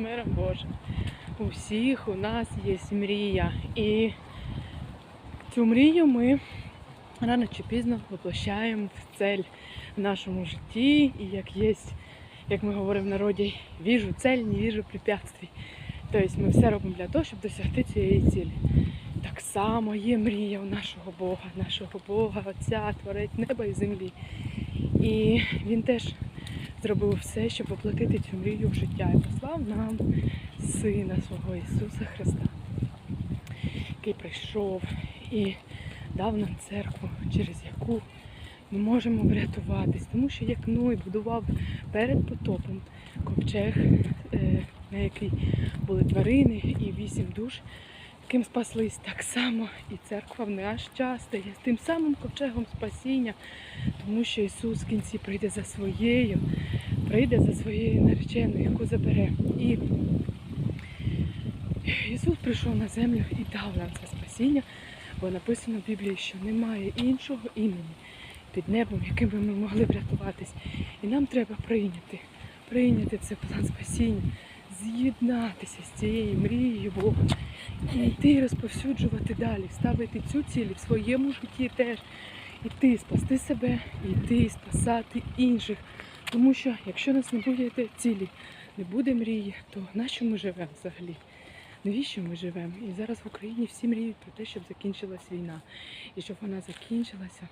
миром Божим. У всіх у нас є мрія. І цю мрію ми рано чи пізно воплощаємо в цель в нашому житті. І як є, як ми говоримо в народі, віжу цель, не віжу препятствий. Тобто ми все робимо для того, щоб досягти цієї цілі. Так само є мрія у нашого Бога, нашого Бога, Отця, Творець неба і землі. І він теж зробив все, щоб воплотити цю мрію в життя і послав нам Сина свого Ісуса Христа, який прийшов і дав нам церкву, через яку ми можемо врятуватись. Тому що як Ной будував перед потопом ковчег, е, на який були тварини і вісім душ, яким спаслись так само і церква в наш час стає тим самим ковчегом спасіння, тому що Ісус в кінці прийде за своєю, прийде за своєю нареченою, яку забере. І Ісус прийшов на землю і дав нам це спасіння, бо написано в Біблії, що немає іншого імені під небом, яким би ми могли врятуватись. І нам треба прийняти, прийняти цей план спасіння, з'єднатися з цією мрією Бога і йти розповсюджувати далі, ставити цю ціль в своєму житті теж. Іти спасти себе, і йти спасати інших. Тому що якщо у нас не буде цілі, не буде мрії, то на що ми живемо взагалі? Навіщо ми живемо? І зараз в Україні всі мріють про те, щоб закінчилась війна. І щоб вона закінчилася,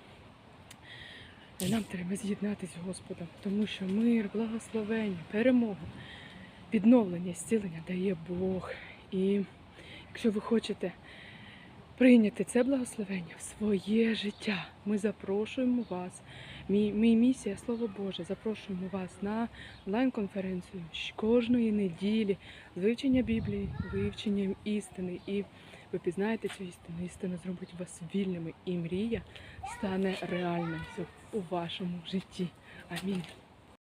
нам треба з'єднатися з Господом, тому що мир, благословення, перемогу, відновлення, зцілення дає Бог. І якщо ви хочете прийняти це благословення в своє життя, ми запрошуємо вас. Мій, мій місія, Слово Боже, запрошуємо вас на онлайн-конференцію кожної неділі з вивчення Біблії, вивченням істини. І ви пізнаєте цю істину. Істина зробить вас вільними, і мрія стане реальністю у вашому житті. Амінь.